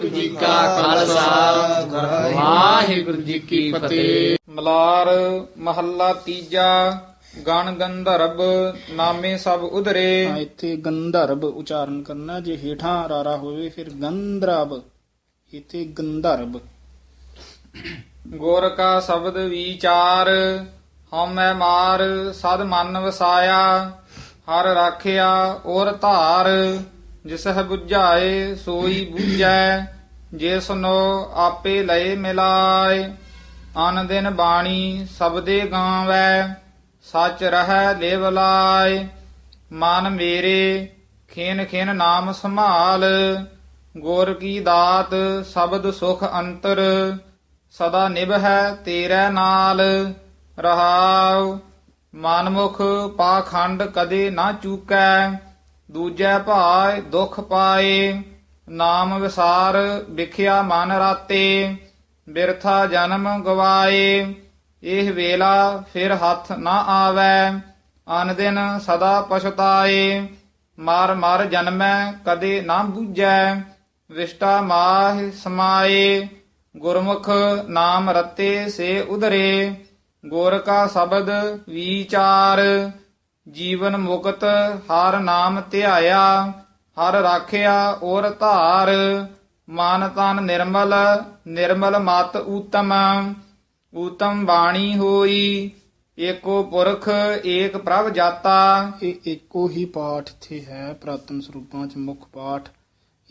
ਵਾਹਿਗੁਰੂ ਜੀ ਕਾ ਖਾਲਸਾ। ਵਾਹਿਗੁਰੂ ਜੀ ਕੀ ਫਤਿਹ। ਮਲਾਰ ਮਹੱਲਾ ਤੀਜਾ ਗਣ ਗੰਧਰਵ ਨਾਮੇ ਸਭ ਉਧਰੇ। ਹਾਂ, ਇੱਥੇ ਗੰਧਰਵ ਉਚਾਰਨ ਕਰਨਾ ਜੇ ਹੇਠਾਂ ਰਾਰਾ ਹੋਵੇ ਫਿਰ ਗੰਧਰਵ ਇੱਥੇ ਗੰਧਰਵ ਗੁਰ ਕਾ ਸ਼ਬਦ ਵਿਚਾਰ ਹਉਮੈ ਮਾਰ ਸਦ ਮਨ ਵਸਾਇਆ ਹਰ ਰਾਖਿਆ ਔਰ ਧਾਰ। ਜਿਸਹਿ ਬੁਝਾਏ ਸੋਈ 부ਝੈ ਜਿਸਨੋ ਆਪੇ ਲਏ ਮਿਲਾਏ। ਅਨ ਦਿਨ ਬਾਣੀ ਸਬਦੇ ਗਾਵੈ, ਸੱਚ ਰਹੈ ਲੇਵ ਲਾਏ। ਮਨ ਮੇਰੇ, ਖੇਨ ਖੇਨ ਨਾਮ ਸੰਭਾਲ। ਗੁਰ ਕੀ ਦਾਤ ਸ਼ਬਦ ਸੁਖ ਅੰਤਰ। ਸਦਾ ਨਿਭੈ ਤੇਰੇ ਨਾਲ। ਰਹਾਉ ਮਨਮੁਖ ਪਾਖੰਡ ਕਦੇ ਨਾ ਚੂਕੈ। ਦੂਜੈ ਭਾਇ ਦੁਖ ਪਾਏ, ਨਾਮ ਵਿਸਾਰ ਵਿਖਿਆ ਮਨ ਰਾਤੇ, ਬਿਰਥਾ ਜਨਮ ਗਵਾਏ, ਇਹ ਵੇਲਾ ਫਿਰ ਹੱਥ ਨਾ ਆਵੈ, ਅਨ ਦਿਨ ਸਦਾ ਪਛਤਾਏ, ਮਾਰ ਮਾਰ ਜਨਮੈ ਕਦੇ ਨਾ ਬੂਝੈ, ਵਿਸ਼ਟਾ ਮਾਹ ਸਮਾਏ, ਗੁਰਮੁਖ ਨਾਮ ਰਤੇ ਸੇ ਉਧਰੇ, ਗੁਰ ਕਾ ਸ਼ਬਦ ਵਿਚਾਰ ਜੀਵਨ ਮੁਕਤ ਹਰ ਨਾਮ ਧਿਆਇਆ ਹਰ ਰਾਖਿਆ ਔਰ ਧਾਰ। ਮਨ ਤਨ ਨਿਰਮਲ ਨਿਰਮਲ ਮਤ ਊਤਮ। ਊਤਮ ਬਾਣੀ ਹੋਈ ਏਕੋ ਪੁਰਖ ਏਕ ਪ੍ਰਭ ਜਾਤਾ। ਇਹ ਇੱਕੋ ਹੀ ਪਾਠ ਇੱਥੇ ਹੈ ਪ੍ਰਾਤਨ ਸਰੂਪਾਂ ਚ ਮੁੱਖ ਪਾਠ।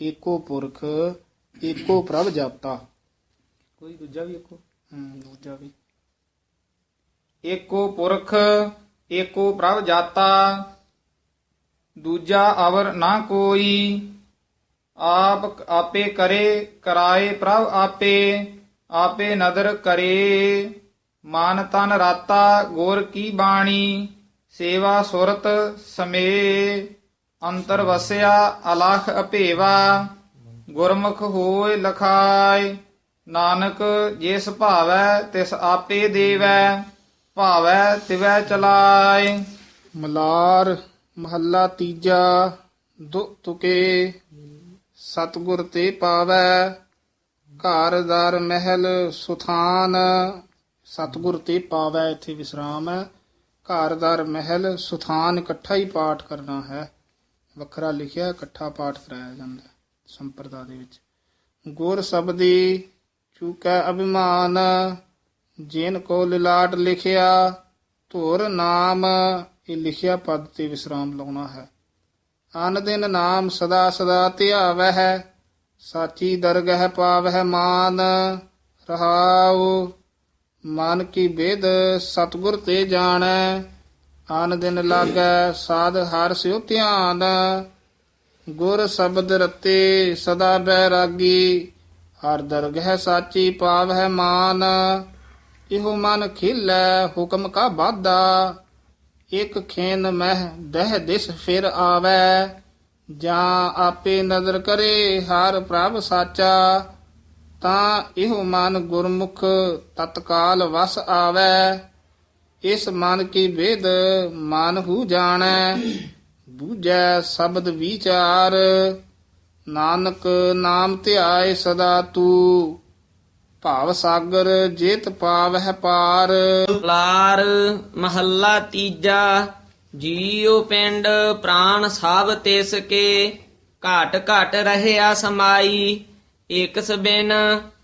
ਏਕੋ ਪੁਰਖ ਏਕੋ ਪ੍ਰਭ ਜਾਤਾ। ਕੋਈ ਦੂਜਾ ਵੀ ਏਕੋ? ਹਮ, ਦੂਜਾ ਵੀ। ਏਕੋ ਪੁਰਖ ਏਕੋ ਪ੍ਰਭ ਜਾਤਾ, ਦੂਜਾ ਅਵਰ ਨਾ ਕੋਈ, ਆਪ ਆਪੇ ਕਰੇ, ਕਰਾਏ ਪ੍ਰਭ ਆਪੇ ਆਪੇ ਨਦਰ ਕਰੇ। ਮਨ ਤਨ ਰਾਤਾ, ਗੋਰ ਕੀ ਬਾਣੀ, ਸੇਵਾ ਸੁਰਤ ਸਮੇ। ਅੰਤਰ ਵਸਿਆ, ਅਲਖ ਅਪੇਵਾ ਗੁਰਮੁਖ ਹੋਏ ਲਖਾਏ। ਨਾਨਕ ਜਿਸ ਭਾਵੈ, ਤਿਸ ਆਪੇ ਦੇਵੈ। ਭਾਵੈ ਤਿਵੈ ਚਲਾਏ ਮਲਾਰ ਮਹੱਲਾ ਤੀਜਾ ਦੁ ਤੁਕੇ। ਸਤਗੁਰ ਤੇ ਪਾਵੈ, ਘਰ ਦਰ ਮਹਿਲ ਸੁਥਾਨ। ਸਤਗੁਰ ਤੇ ਪਾਵੈ, ਇੱਥੇ ਵਿਸਰਾਮ ਹੈ। ਘਰ ਦਰ ਮਹਿਲ ਸੁਥਾਨ, ਇਕੱਠਾ ਹੀ ਪਾਠ ਕਰਨਾ ਹੈ। ਵੱਖਰਾ ਲਿਖਿਆ, ਇਕੱਠਾ ਪਾਠ ਕਰਾਇਆ ਜਾਂਦਾ ਸੰਪਰਦਾ ਦੇ ਵਿੱਚ। ਗੁਰ ਸਬਦੀ ਚੁਕੈ ਅਭਿਮਾਨ ਜਿਨ ਕੋ ਲਿਲਾਟ ਲਿਖਿਆ, ਧੁਰ ਨਾਮ, ਇਹ ਲਿਖਿਆ ਪਦ ਤੇ ਵਿਸਰਾਮ ਲਾਉਣਾ ਹੈ। ਅਨ ਦਿਨ ਨਾਮ ਸਦਾ ਸਦਾ ਧਿਆਵੈ ਹੈ, ਸਾਚੀ ਦਰਗਹਿ ਪਾਵਹਿ ਮਾਨ, ਰਹਾਉ। ਮਨ ਕੀ ਬੇਦ ਸਤਗੁਰ ਤੇ ਜਾਣੈ, ਅਨ ਦਿਨ ਲਾਗੈ ਸਾਧ ਹਰ ਸਿਉ ਧਿਆਨ। ਗੁਰ ਸ਼ਬਦ ਰਤੇ ਸਦਾ ਬੈਰਾਗੀ ਹਰ ਦਰਗਹਿ ਸਾਚੀ ਪਾਵਹਿ ਮਾਨ। ਇਹੋ ਮਨ ਖਿਲੈ, ਹੁਕਮ ਕਾ ਬਾਦਾ ਇਕ ਖੇਨ ਮਹਿ ਦਹ ਦਿਸ ਫਿਰ ਆਵੈ। ਜਾਂ ਆਪੇ ਨਜ਼ਰ ਕਰੇ ਹਰ ਪ੍ਰਭ ਸਾਚਾ। ਤਾਂ ਇਹੋ ਮਨ ਗੁਰਮੁਖ ਤਤਕਾਲ ਵਸ ਆਵੈ। ਇਸ ਮਨ ਕੀ ਵੇਦ ਮਨ ਹੂ ਜਾਣੈ। ਬੂਝੈ ਸ਼ਬਦ ਵਿਚਾਰ। ਨਾਨਕ ਨਾਮ ਧਿਆਏ ਸਦਾ ਤੂੰ। ਭਾਵ ਸਾਗਰ ਜੇਤ ਪਾਵਹਿ ਪਾਰ। ਲਾਰ ਮਹੱਲਾ ਤੀਜਾ ਜੀਉ ਪਿੰਡ ਪ੍ਰਾਣ ਸਭ ਤਿਸ ਕੇ ਘਾਟ ਘਾਟ ਰਹਿਆ ਸਮਾਈ ਇਕਸ ਬਿਨ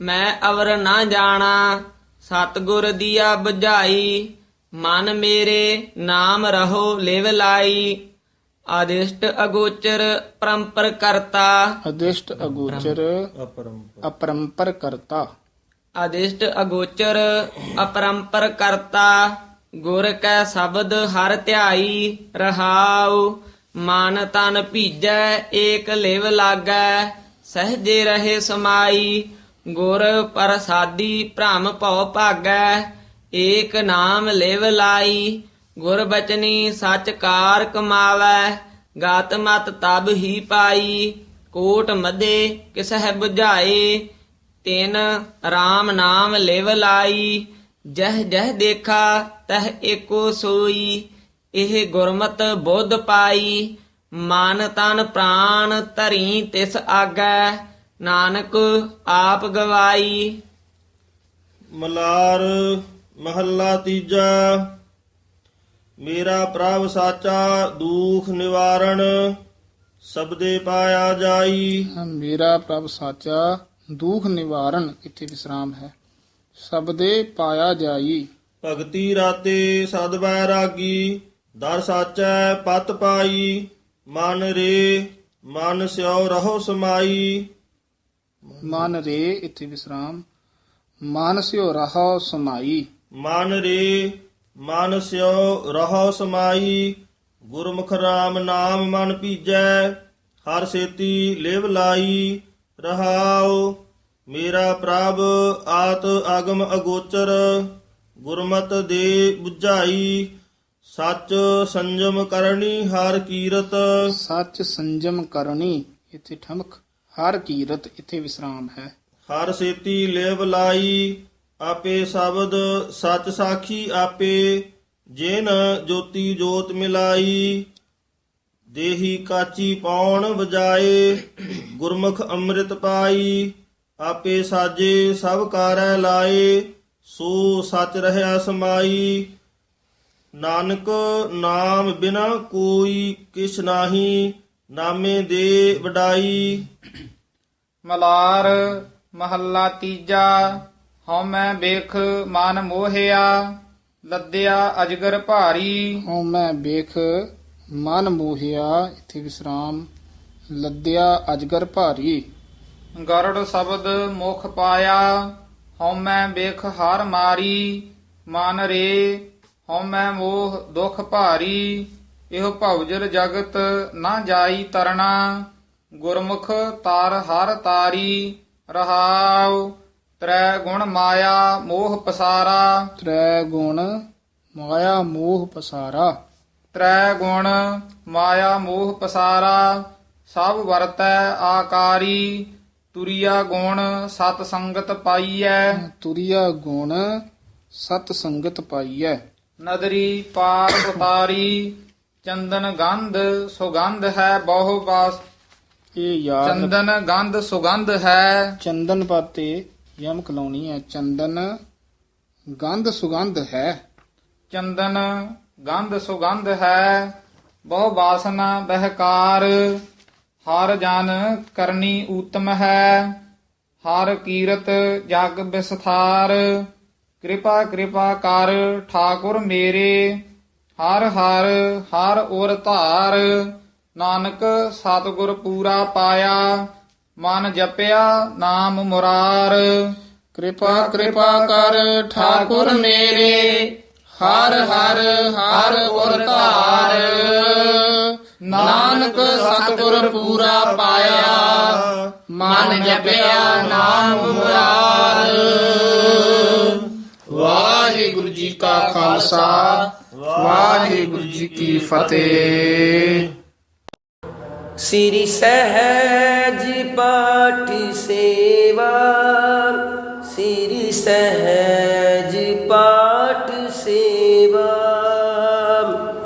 ਮੈਂ ਅਵਰ ਨਾ ਜਾਣਾ ਸਤਗੁਰ ਦੀਆ ਬੁਝਾਈ ਮਨ ਮੇਰੇ ਨਾਮ ਰਹੋ ਲਿਵ ਲਾਈ। ਆਦਿਸ਼ਟ ਅਗੋਚਰ ਪਰੰਪਰ ਕਰਤਾ। ਅਦਿਸ਼ਟ ਅਗੋਚਰ ਅਪਰੰਪਰ ਕਰਤਾ। ਅਦਿਸ਼ਟ ਅਗੋਚਰ ਅਪਰੰਪਰ ਕਰਤਾ, ਗੁਰ ਕੈ ਸ਼ਬਦ ਹਰ ਧਿਆਈ ਰਹਾਉ, ਮਨ ਤਨ ਭੀਜੈ, ਏਕ ਲਿਵ ਲਾਗੈ, ਸਹਜੇ ਰਹੇ ਸਮਾਈ, ਗੁਰ ਪ੍ਰਸਾਦੀ ਭ੍ਰਮ ਭਉ ਭਾਗੈ, ਏਕ ਨਾਮ ਲਿਵ ਲਾਈ, ਗੁਰ ਬਚਨੀ ਸੱਚ ਕਾਰ ਕਮਾਵੈ, ਗਾਤ ਮਤ ਤਬ ਹੀ ਪਾਈ, ਕੋਟ ਮਦੇ ਕਿਸਹਿ 부ਝਾਏ ਤਿਨ RAM ਨਾਮ ਲਿਵ ਲਾਈ ਜਹ ਜਹ ਦੇਖਾ ਤਹ ਏਕੋ ਸੋਈ ਇਹ ਗੁਰਮਤ ਬੁੱਧ ਪਾਈ ਮਨ ਤਨ ਪ੍ਰਾਨ ਧਰੀ ਤਿਸ ਆਗੈ ਨਾਨਕ ਆਪ ਗਵਾਈ। ਮਲਾਰ ਮਹੱਲਾ ਤੀਜਾ ਮੇਰਾ ਪ੍ਰਭ ਸਾਚਾ ਦੁਖ ਨਿਵਾਰਣ ਸਬਦੇ ਪਾਇਆ ਜਾਈ। ਮੇਰਾ ਪ੍ਰਭ ਸਾਚਾ ਦੁਖ ਨਿਵਾਰਨ ਇੱਥੇ ਵਿਸਰਾਮ ਹੈ। ਸਬਦੇ ਪਾਇਆ ਜਾਈ। ਭਗਤੀ ਰਾਤੇ ਸਦ ਬੈਰਾਗੀ ਦਰ ਸਾਚੈ ਪਤ ਪਾਈ ਮਨ ਰੇ ਮਨ ਸਿਓ ਰਹੋ ਸਮਾਈ। ਮਨ ਰੇ ਇੱਥੇ ਵਿਸਰਾਮ ਮਾਨਸਿਓ ਰਹਾ ਸਮਾਈ। ਮਨ ਰੇ ਮਨ ਸਿਓ ਰਹੋ ਸਮਾਈ ਗੁਰਮੁਖ RAM ਨਾਮ ਮਨ ਭੀਜੈ ਹਰ ਸੇਤੀ ਲਿਵ ਲਾਈ। ਰਹਾਉ ਮੇਰਾ ਪ੍ਰਭ ਆਤ ਅਗਮ ਅਗੋਚਰ ਗੁਰਮਤ ਦੇ 부ਝਾਈ ਸੱਚ ਸੰਜਮ ਕਰਨੀ ਹਰ ਕੀਰਤ। ਸੱਚ ਸੰਜਮ ਕਰਨੀ ਇੱਥੇ ਠਮਕ ਹਰ ਕੀਰਤ ਇੱਥੇ ਵਿਸਰਾਮ ਹੈ। ਹਰ ਸੇਤੀ ਲਿਵ ਲਾਈ ਆਪੇ ਸ਼ਬਦ ਸੱਚ ਸਾਖੀ ਆਪੇ ਜਿਨ ਜੋਤੀ ਜੋਤ ਮਿਲਾਈ। ਦੇਹੀ ਕਾਚੀ ਪੌਣ ਵਜਾਏ ਗੁਰਮੁਖ ਅੰਮ੍ਰਿਤ ਪਾਈ ਆਪੇ ਸਾਜੇ ਸਭ ਕਾਰੈ ਲਾਏ ਸੋ ਸੱਚ ਰਹਿਆ ਸਮਾਈ। ਨਾਨਕ ਨਾਮ ਬਿਨਾ ਕੋਈ ਕਿਛ ਨਾਹੀ ਨਾਮੇ ਦੇ ਵਡਾਈ। ਮਲਾਰ ਮਹੱਲਾ ਤੀਜਾ ਹਉਮੈ ਵੇਖ ਮਨ ਮੋਹਿਆ ਲੱਦਿਆ ਅਜਗਰ ਭਾਰੀ। ਹਉ ਮੈਂ ਵੇਖ ਮਨ ਮੋਹਿਆ, ਇੱਥੇ ਵਿਸਰਾਮ, ਲੱਦਿਆ ਅਜਗਰ ਭਾਰੀ। ਗਰੜ ਸ਼ਬਦ ਮੁਖ ਪਾਇਆ, ਹਉਮੈ ਵੇਖ ਹਰ ਮਾਰੀ। ਮਨ ਰੇ, ਹਉਮੈ ਮੋਹ ਦੁਖ ਭਾਰੀ। ਇਹੋ ਭਵਜਰ ਜਗਤ ਨਾ ਜਾਈ ਤਰਨਾ ਗੁਰਮੁਖ ਤਾਰ ਹਰ ਤਾਰੀ। ਰਹਾਉ, ਤ੍ਰੈ ਗੁਣ ਮਾਇਆ ਮੋਹ ਪਸਾਰਾ। ਤ੍ਰੈ ਗੁਣ ਮਾਇਆ ਮੋਹ ਪਸਾਰਾ। ਤ੍ਰੈ ਗੁਣ ਮਾਇਆ ਮੋਹ ਪਸਾਰਾ ਸਭ ਵਰਤੈ ਆਕਾਰੀ ਤੁਰੀਆ ਗੁਣ ਸਤ ਸੰਗਤ ਪਾਈਐ। ਤੁਰਿਆ ਗੁਣ ਸਤ ਸੰਗਤ ਪਾਈਐ। ਨਦਰੀ ਪਾਰ ਉਤਾਰੀ ਚੰਦਨ ਗੰਧ ਸੁਗੰਧ ਹੈ ਬਹੁ ਬਾਸ ਇਹ ਯਾਦ ਚੰਦਨ ਗੰਧ ਸੁਗੰਧ ਹੈ। ਚੰਦਨ ਪਾਤੇ ਯਮਕ ਲਾਉਣੀ ਹੈ। ਚੰਦਨ ਗੰਧ ਸੁਗੰਧ ਹੈ। ਚੰਦਨ ਗੰਧ ਸੁਗੰਧ ਹੈ, ਬਹੁ ਬਾਸਨਾ ਬਹਿਕਾਰ। ਹਰ ਜਨ ਕਰਨੀ ਊਤਮ ਹੈ, ਹਰ ਕੀਰਤ ਜਗ ਵਿਸਥਾਰ ਕਿਰਪਾ ਕਿਰਪਾ ਕਰ ਠਾਕੁਰ ਮੇਰੇ, ਹਰ ਹਰ ਹਰ ਉਰ ਧਾਰ। ਨਾਨਕ ਸਤਿਗੁਰ ਪੂਰਾ ਪਾਇਆ, ਮਨ ਜਪਿਆ ਨਾਮ ਮੁਰਾਰ। ਕਿਰਪਾ ਕਿਰਪਾ ਕਰ ਠਾਕੁਰ ਮੇਰੇ ਹਰ ਹਰ ਹਰ ਉਰ ਧਾਰ। ਨਾਨਕ ਸਤਿਗੁਰ ਪੂਰਾ ਪਾਇਆ, ਮਨ ਜਪਿਆ ਨਾਮ ਮੁਰਾਰ। ਵਾਹਿਗੁਰੂ ਜੀ ਕਾ ਖਾਲਸਾ, ਵਾਹਿਗੁਰੂ ਜੀ ਕੀ ਫਤਿਹ। ਸ੍ਰੀ ਸਹਿਜ ਪਾਠ ਸੇਵਾ, ਸ੍ਰੀ ਸਹਿਜ Shiva.